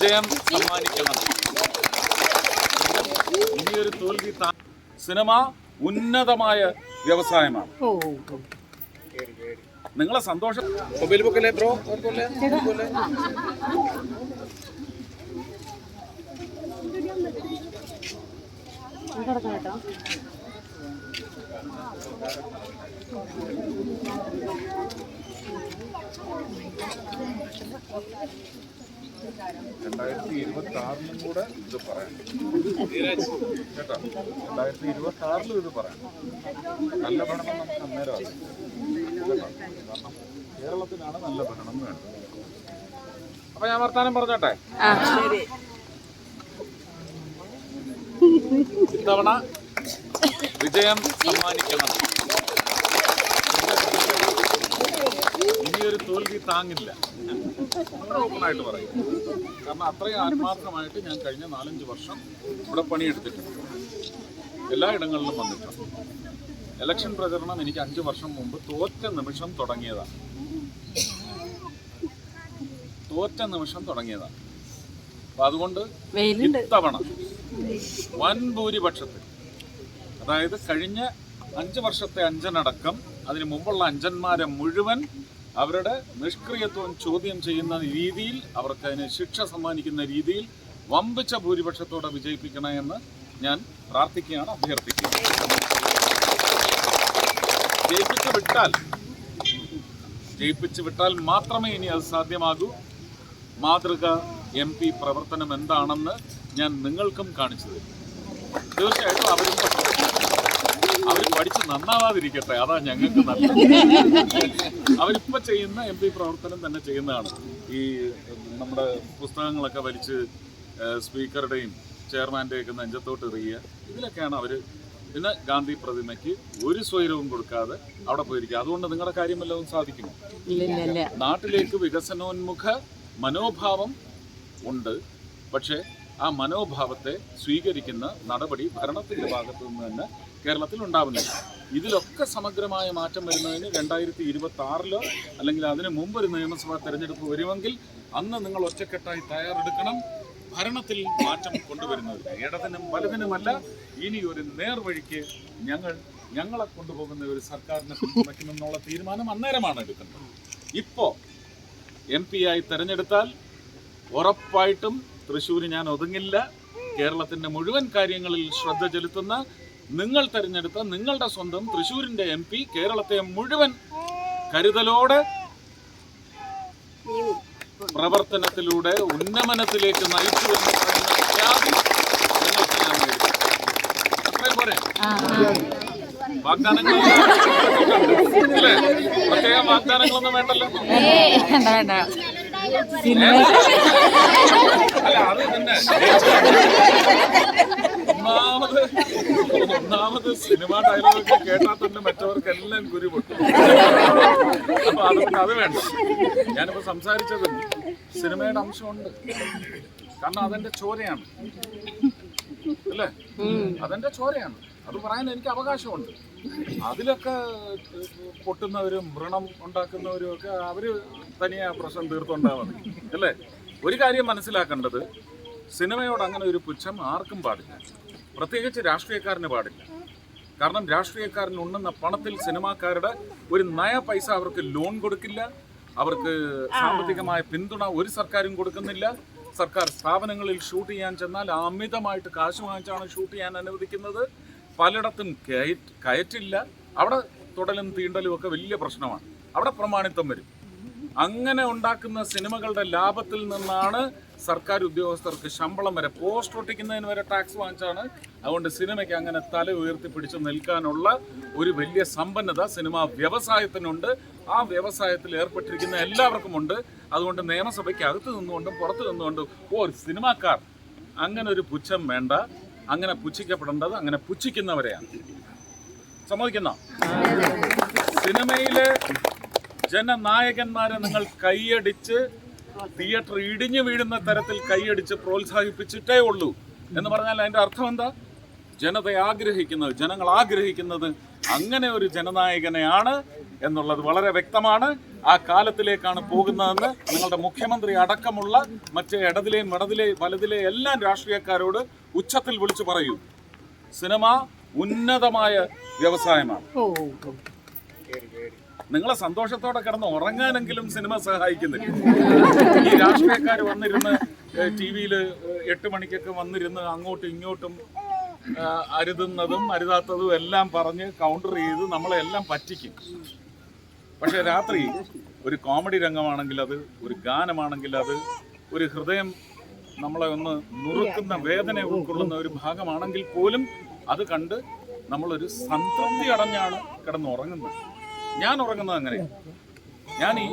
വിജയം സമ്മാനിക്കണം. ഇനിയൊരു തോൽവി താ- സിനിമ ഉന്നതമായ വ്യവസായമാണ്. നിങ്ങളെ സന്തോഷം മൊബൈൽ ബുക്കല്ലേ ബ്രോ രണ്ടായിരത്തി ഇരുപത്തി ആറിലും കൂടെ ഇത് പറയാം. കേട്ടോ? രണ്ടായിരത്തി ഇരുപത്തി ആറിലും ഇത് പറയാം. നല്ല ഭരണം നമുക്ക് അന്നേരം അറിയാം? കാരണം കേരളത്തിനാണ് നല്ല ഭരണം വേണ്ടത്. അപ്പൊ ഞാൻ വർത്താനം പറഞ്ഞോട്ടെ? ഇത്തവണ വിജയം സമ്മാനിക്കണം. ഇനിയൊരു തോൽവി താങ്ങില്ല. ഓപ്പണായിട്ട് പറയും. കാരണം അത്രയും ആത്മാർത്ഥമായിട്ട് ഞാൻ കഴിഞ്ഞ നാലഞ്ച് വർഷം ഇവിടെ പണിയെടുത്തിട്ടുണ്ട്. എല്ലാ ഇടങ്ങളിലും വന്നിട്ടുണ്ട്. ഇലക്ഷൻ പ്രചരണം എനിക്ക് അഞ്ച് വർഷം മുമ്പ് തോറ്റ നിമിഷം തുടങ്ങിയതാണ്. തോറ്റ നിമിഷം തുടങ്ങിയതാണ്. അപ്പൊ അതുകൊണ്ട് ഇത്തവണ വൻ ഭൂരിപക്ഷത്തിൽ അതായത് കഴിഞ്ഞ അഞ്ച് വർഷത്തെ അഞ്ചനടക്കം അതിന് മുമ്പുള്ള അഞ്ചന്മാരെ മുഴുവൻ അവരുടെ നിഷ്ക്രിയത്വം ചോദ്യം ചെയ്യുന്ന രീതിയിൽ അവർക്ക് അതിന് ശിക്ഷ സമ്മാനിക്കുന്ന രീതിയിൽ വമ്പിച്ച ഭൂരിപക്ഷത്തോടെ വിജയിപ്പിക്കണമെന്ന് ഞാൻ പ്രാർത്ഥിക്കുകയാണ് അഭ്യർത്ഥിക്കുന്നത് ജയിപ്പിച്ച് വിട്ടാൽ ജയിപ്പിച്ച് വിട്ടാൽ മാത്രമേ ഇനി അത് സാധ്യമാകൂ. മാതൃക എം പി പ്രവർത്തനം എന്താണെന്ന് ഞാൻ നിങ്ങൾക്കും കാണിച്ചു തരും. തീർച്ചയായിട്ടും അവരും അവർ പഠിച്ച് നന്നാവാതിരിക്കട്ടെ. അതാ ഞങ്ങൾക്ക് നല്ലത്. അവരിപ്പോ ചെയ്യുന്ന എം പി പ്രവർത്തനം തന്നെ ചെയ്യുന്നതാണ്. ഈ നമ്മുടെ പുസ്തകങ്ങളൊക്കെ വലിച്ച് സ്പീക്കറുടെയും ചെയർമാന്റെയും ഒക്കെ നെഞ്ചത്തോട്ട് എറിയുക. ഇതിലൊക്കെയാണ് അവർ പിന്നെ ഗാന്ധി പ്രതിമയ്ക്ക് ഒരു സ്വൈരവും കൊടുക്കാതെ അവിടെ പോയിരിക്കുക. അതുകൊണ്ട് നിങ്ങളുടെ കാര്യം വല്ലതും സാധിക്കുമോ? നാട്ടിലേക്ക് വികസനോന്മുഖ മനോഭാവം ഉണ്ട്. പക്ഷേ ആ മനോഭാവത്തെ സ്വീകരിക്കുന്ന നടപടി ഭരണത്തിന്റെ ഭാഗത്തു നിന്ന് തന്നെ കേരളത്തിൽ ഉണ്ടാവുന്നില്ല ഇതിലൊക്കെ സമഗ്രമായ മാറ്റം വരുന്നതിന് രണ്ടായിരത്തി ഇരുപത്തി ആറിലോ അല്ലെങ്കിൽ അതിന് മുമ്പ് ഒരു നിയമസഭാ തെരഞ്ഞെടുപ്പ് വരുമെങ്കിൽ അന്ന് നിങ്ങൾ ഒറ്റക്കെട്ടായി തയ്യാറെടുക്കണം. ഭരണത്തിൽ മാറ്റം കൊണ്ടുവരുന്നത് ഇടതിനും വലതിനുമല്ല ഇനി ഒരു നേർവഴിക്ക് ഞങ്ങൾ ഞങ്ങളെ കൊണ്ടുപോകുന്ന ഒരു സർക്കാരിനെ പിന്തുണയ്ക്കുമെന്നുള്ള തീരുമാനം അന്നേരമാണ് എടുക്കുന്നത്. ഇപ്പോൾ എം പി ആയി തെരഞ്ഞെടുത്താൽ ഉറപ്പായിട്ടും തൃശ്ശൂർ ഞാൻ ഒതുങ്ങില്ല. കേരളത്തിന്റെ മുഴുവൻ കാര്യങ്ങളിൽ ശ്രദ്ധ ചെലുത്തുന്ന നിങ്ങൾ തെരഞ്ഞെടുത്ത നിങ്ങളുടെ സ്വന്തം തൃശ്ശൂരിന്റെ എം പി കേരളത്തെ മുഴുവൻ കരുതലോടെ പ്രവർത്തനത്തിലൂടെ ഉന്നമനത്തിലേക്ക് നയിച്ചു എന്ന് പറയുന്ന ഖ്യാതി നിങ്ങൾക്ക് ഞാൻ നേടും. അത്രയും പോരെ? വാഗ്ദാനങ്ങൾ ഇല്ലേ? പ്രത്യേക വാഗ്ദാനങ്ങളൊന്നും വേണ്ടല്ലോ വേണ്ട വേണ്ട അല്ല അത് തന്നെ ഒന്നാമത് സിനിമ ഡയലോഗൊക്കെ കേട്ടാൽ തന്നെ മറ്റവർക്ക് എല്ലാം ഗുരു പൊട്ടും. അപ്പൊ അതുകൊണ്ട് അത് വേണ്ട. ഞാനിപ്പോ സംസാരിച്ചത് സിനിമയുടെ അംശമുണ്ട്. കാരണം അതെന്റെ ചോരയാണ്. അല്ലേ? അതെന്റെ ചോരയാണ്. അത് പറയാൻ എനിക്ക് അവകാശമുണ്ട്. അതിലൊക്കെ പൊട്ടുന്നവരും വ്രണം ഉണ്ടാക്കുന്നവരും ഒക്കെ അവർ തനിയെ പ്രശ്നം തീർത്തുണ്ടാവുന്നത് അല്ലേ? ഒരു കാര്യം മനസ്സിലാക്കേണ്ടത്. സിനിമയോട് അങ്ങനെ ഒരു പുച്ഛം ആർക്കും പാടില്ല. പ്രത്യേകിച്ച് രാഷ്ട്രീയക്കാരന് പാടില്ല. കാരണം രാഷ്ട്രീയക്കാരൻ ഉണ്ണുന്ന പണത്തിൽ സിനിമാക്കാരുടെ ഒരു നയ പൈസ അവർക്ക് ലോൺ കൊടുക്കില്ല. അവർക്ക് സാമ്പത്തികമായ പിന്തുണ ഒരു സർക്കാരും കൊടുക്കുന്നില്ല. സർക്കാർ സ്ഥാപനങ്ങളിൽ ഷൂട്ട് ചെയ്യാൻ ചെന്നാൽ അമിതമായിട്ട് കാശ് വാങ്ങിച്ചാണ് ഷൂട്ട് ചെയ്യാൻ അനുവദിക്കുന്നത്. പലയിടത്തും കയറ്റ് കയറ്റില്ല. അവിടെ തുടലും തീണ്ടലും ഒക്കെ വലിയ പ്രശ്നമാണ്. അവിടെ പ്രമാണിത്വം വരും. അങ്ങനെ ഉണ്ടാക്കുന്ന സിനിമകളുടെ ലാഭത്തിൽ നിന്നാണ് സർക്കാർ ഉദ്യോഗസ്ഥർക്ക് ശമ്പളം വരെ പോസ്റ്റ് ഒട്ടിക്കുന്നതിന് വരെ ടാക്സ് വാങ്ങിച്ചാണ് അതുകൊണ്ട് സിനിമയ്ക്ക് അങ്ങനെ തല ഉയർത്തിപ്പിടിച്ച് നിൽക്കാനുള്ള ഒരു വലിയ സമ്പന്നത സിനിമാ വ്യവസായത്തിനുണ്ട്. ആ വ്യവസായത്തിൽ ഏർപ്പെട്ടിരിക്കുന്ന എല്ലാവർക്കും ഉണ്ട് അതുകൊണ്ട് നിയമസഭയ്ക്ക് അകത്ത് നിന്നുകൊണ്ടും പുറത്ത് നിന്നുകൊണ്ടും ഓ ഒരു സിനിമാക്കാർ. അങ്ങനെ ഒരു പുച്ഛം വേണ്ട. അങ്ങനെ പുച്ഛിക്കപ്പെടേണ്ടത് അങ്ങനെ പുച്ഛിക്കുന്നവരെയാണ്. സമ്മതിക്കുന്ന? സിനിമയിലെ ജനനായകന്മാരെ നിങ്ങൾ കൈയടിച്ച് തിയേറ്റർ ഇടിഞ്ഞു വീഴുന്ന തരത്തിൽ കൈയടിച്ച് പ്രോത്സാഹിപ്പിച്ചിട്ടേ ഉള്ളൂ എന്ന് പറഞ്ഞാൽ അതിന്റെ അർത്ഥം എന്താ? ജനത ആഗ്രഹിക്കുന്നത് ജനങ്ങൾ ആഗ്രഹിക്കുന്നത് അങ്ങനെ ഒരു ജനനായകനെയാണ് എന്നുള്ളത് വളരെ വ്യക്തമാണ്. ആ കാലത്തിലേക്കാണ് പോകുന്നതെന്ന് നിങ്ങളുടെ മുഖ്യമന്ത്രി അടക്കമുള്ള മറ്റേ ഇടതിലെയും വടതിലെയും വലതിലെയും എല്ലാം രാഷ്ട്രീയക്കാരോട് ഉച്ചത്തിൽ വിളിച്ചു പറയൂ. സിനിമ ഉന്നതമായ വ്യവസായമാണ്. നിങ്ങളെ സന്തോഷത്തോടെ കിടന്ന് ഉറങ്ങാനെങ്കിലും സിനിമ സഹായിക്കുന്നില്ല. ഈ രാഷ്ട്രീയക്കാർ വന്നിരുന്ന് ടി വിയിൽ എട്ട് മണിക്കൊക്കെ വന്നിരുന്ന് അങ്ങോട്ടും ഇങ്ങോട്ടും അരുതുന്നതും അരുതാത്തതും എല്ലാം പറഞ്ഞ് കൗണ്ടർ ചെയ്ത് നമ്മളെല്ലാം പറ്റിക്കും. പക്ഷെ രാത്രി ഒരു കോമഡി രംഗമാണെങ്കിൽ അത് ഒരു ഗാനമാണെങ്കിൽ അത് ഒരു ഹൃദയം നമ്മളെ ഒന്ന് നുറുക്കുന്ന വേദന ഉൾക്കൊള്ളുന്ന ഒരു ഭാഗമാണെങ്കിൽ പോലും അത് കണ്ട് നമ്മളൊരു സംതൃപ്തി അടഞ്ഞാണ് കിടന്നുറങ്ങുന്നത് ഞാൻ ഉറങ്ങുന്നത് അങ്ങനെ ഞാൻ ഈ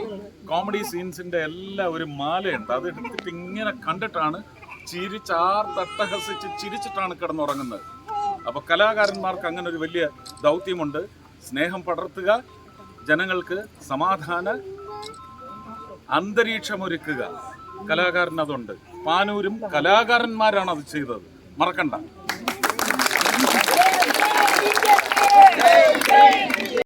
കോമഡി സീൻസിന്റെ എല്ലാ ഒരു മാലയുണ്ട്. അത് എടുത്തിട്ട് ഇങ്ങനെ കണ്ടിട്ടാണ് ചിരിച്ചാർ തട്ടഹസിച്ച് ചിരിച്ചിട്ടാണ് കിടന്നുറങ്ങുന്നത്. അപ്പൊ കലാകാരന്മാർക്ക് അങ്ങനെ ഒരു വലിയ ദൗത്യമുണ്ട്. സ്നേഹം പടർത്തുക ജനങ്ങൾക്ക് സമാധാന അന്തരീക്ഷമൊരുക്കുക. കലാകാരൻ അതുണ്ട്. പാനൂരും കലാകാരന്മാരാണ് അത് ചെയ്തത്. മറക്കണ്ട.